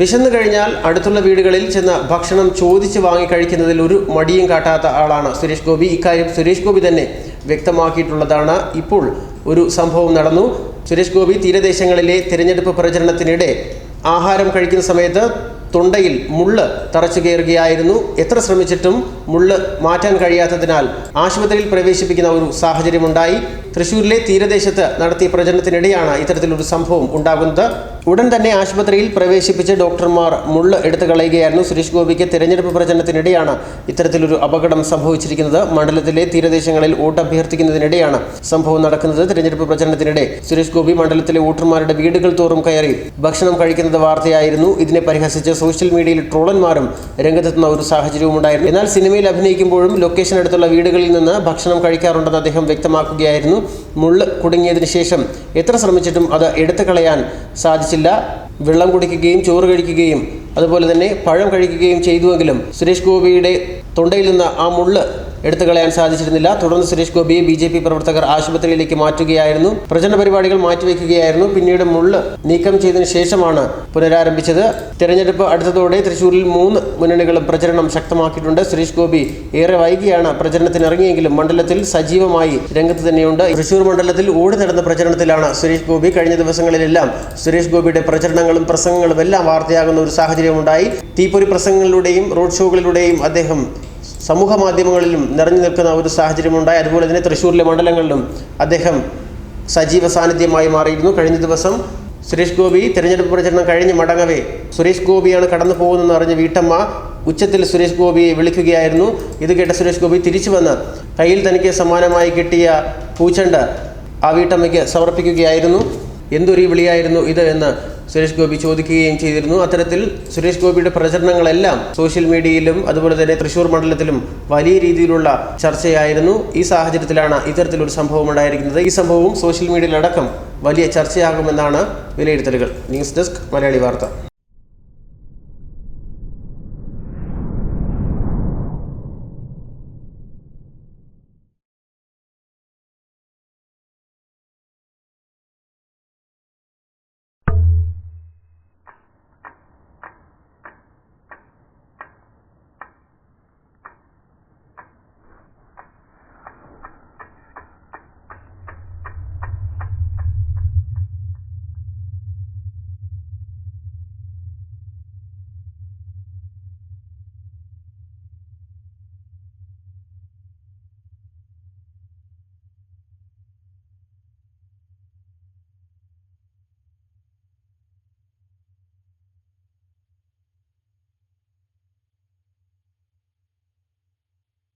വിശന്നു കഴിഞ്ഞാൽ അടുത്തുള്ള വീടുകളിൽ ചെന്ന് ഭക്ഷണം ചോദിച്ച് വാങ്ങി കഴിക്കുന്നതിൽ ഒരു മടിയും കാട്ടാത്ത ആളാണ് സുരേഷ് ഗോപി. ഇക്കാര്യം സുരേഷ് ഗോപി തന്നെ വ്യക്തമാക്കിയിട്ടുള്ളതാണ്. ഇപ്പോൾ ഒരു സംഭവം നടന്നു. സുരേഷ് ഗോപി തീരദേശങ്ങളിലെ തിരഞ്ഞെടുപ്പ് പ്രചരണത്തിനിടെ ആഹാരം കഴിക്കുന്ന സമയത്ത് തൊണ്ടയിൽ മുള്ള് തറച്ചു കയറുകയായിരുന്നു. എത്ര ശ്രമിച്ചിട്ടും മുള്ള് മാറ്റാൻ കഴിയാത്തതിനാൽ ആശുപത്രിയിൽ പ്രവേശിപ്പിക്കുന്ന ഒരു സാഹചര്യമുണ്ടായി. തൃശൂരിലെ തീരദേശത്ത് നടത്തിയ പ്രചരണത്തിനിടെയാണ് ഇത്തരത്തിലൊരു സംഭവം ഉണ്ടാകുന്നത്. ഉടൻ തന്നെ ആശുപത്രിയിൽ പ്രവേശിപ്പിച്ച് ഡോക്ടർമാർ മുള്ള് എടുത്തു കളയുകയായിരുന്നു. സുരേഷ് ഗോപിക്ക് തിരഞ്ഞെടുപ്പ് പ്രചരണത്തിനിടെയാണ് ഇത്തരത്തിലൊരു അപകടം സംഭവിച്ചിരിക്കുന്നത്. മണ്ഡലത്തിലെ തീരദേശങ്ങളിൽ വോട്ട് അഭ്യർത്ഥിക്കുന്നതിനിടെയാണ് സംഭവം നടക്കുന്നത്. തിരഞ്ഞെടുപ്പ് പ്രചരണത്തിനിടെ സുരേഷ് ഗോപി മണ്ഡലത്തിലെ വോട്ടർമാരുടെ വീടുകൾ തോറും കയറി ഭക്ഷണം കഴിക്കുന്നത് വാർത്തയായിരുന്നു. ഇതിനെ പരിഹസിച്ച് സോഷ്യൽ മീഡിയയിൽ ട്രോളന്മാരും രംഗത്തെത്തുന്ന ഒരു സാഹചര്യവും ഉണ്ടായിരുന്നു. എന്നാൽ സിനിമയിൽ അഭിനയിക്കുമ്പോഴും ലൊക്കേഷൻ അടുത്തുള്ള വീടുകളിൽ നിന്ന് ഭക്ഷണം കഴിക്കാറുണ്ടെന്ന് അദ്ദേഹം വ്യക്തമാക്കുകയായിരുന്നു. മുള്ള് കുടുങ്ങിയതിന് ശേഷം എത്ര ശ്രമിച്ചിട്ടും അത് എടുത്തു കളയാൻ സാധിച്ചില്ല. വെള്ളം കുടിക്കുകയും ചോറ് കഴിക്കുകയും അതുപോലെ തന്നെ പഴം കഴിക്കുകയും ചെയ്തുവെങ്കിലും സുരേഷ് ഗോപിയുടെ തൊണ്ടയിൽ നിന്ന് ആ മുള്ള് എടുത്തു കളയാൻ സാധിച്ചിരുന്നില്ല. തുടർന്ന് സുരേഷ് ഗോപിയെ ബി ജെ പി പ്രവർത്തകർ ആശുപത്രിയിലേക്ക് മാറ്റുകയായിരുന്നു. പ്രചരണ പരിപാടികൾ മാറ്റിവെക്കുകയായിരുന്നു. പിന്നീട് മുള്ള് നീക്കം ചെയ്തതിനു ശേഷമാണ് പുനരാരംഭിച്ചത്. തെരഞ്ഞെടുപ്പ് അടുത്തതോടെ തൃശൂരിൽ മൂന്ന് മുന്നണികളും പ്രചരണം ശക്തമാക്കിയിട്ടുണ്ട്. സുരേഷ് ഗോപി ഏറെ വൈകിയാണ് പ്രചരണത്തിന് ഇറങ്ങിയെങ്കിലും മണ്ഡലത്തിൽ സജീവമായി രംഗത്ത് തന്നെയുണ്ട്. തൃശൂർ മണ്ഡലത്തിൽ ഓടി നടന്ന പ്രചരണത്തിലാണ് സുരേഷ് ഗോപി കഴിഞ്ഞ ദിവസങ്ങളിലെല്ലാം സുരേഷ് ഗോപിയുടെ പ്രചരണങ്ങളും പ്രസംഗങ്ങളും എല്ലാം വാർത്തയാകുന്ന ഒരു സാഹചര്യമുണ്ടായി തീപ്പൊരി പ്രസംഗങ്ങളിലൂടെയും റോഡ് ഷോകളിലൂടെയും അദ്ദേഹം സമൂഹ മാധ്യമങ്ങളിലും നിറഞ്ഞു നിൽക്കുന്ന ഒരു സാഹചര്യമുണ്ടായി. അതുപോലെ തന്നെ തൃശ്ശൂരിലെ മണ്ഡലങ്ങളിലും അദ്ദേഹം സജീവ സാന്നിധ്യമായി മാറിയിരുന്നു. കഴിഞ്ഞ ദിവസം സുരേഷ് ഗോപി തിരഞ്ഞെടുപ്പ് പ്രചരണം കഴിഞ്ഞ് മടങ്ങവേ സുരേഷ് ഗോപിയാണ് കടന്നു പോകുന്നതെന്ന് അറിഞ്ഞ വീട്ടമ്മ ഉച്ചത്തിൽ സുരേഷ് ഗോപിയെ വിളിക്കുകയായിരുന്നു. ഇത് കേട്ട സുരേഷ് ഗോപി തിരിച്ചു വന്ന് കയ്യിൽ തനിക്ക് സമ്മാനമായി കിട്ടിയ പൂച്ചണ്ട് ആ വീട്ടമ്മയ്ക്ക് സമർപ്പിക്കുകയായിരുന്നു. എന്തൊരു വിളിയായിരുന്നു ഇത് എന്ന് സുരേഷ് ഗോപി ചോദിക്കുകയും ചെയ്തിരുന്നു. അത്തരത്തിൽ സുരേഷ് ഗോപിയുടെ പ്രചരണങ്ങളെല്ലാം സോഷ്യൽ മീഡിയയിലും അതുപോലെ തന്നെ തൃശൂർ മണ്ഡലത്തിലും വലിയ രീതിയിലുള്ള ചർച്ചയായിരുന്നു. ഈ സാഹചര്യത്തിലാണ് ഇത്തരത്തിലൊരു സംഭവം ഉണ്ടായിരിക്കുന്നത്. ഈ സംഭവവും സോഷ്യൽ മീഡിയയിലടക്കം വലിയ ചർച്ചയാകുമെന്നാണ് വിലയിരുത്തലുകൾ. ന്യൂസ് ഡെസ്ക് മലയാളി വാർത്ത.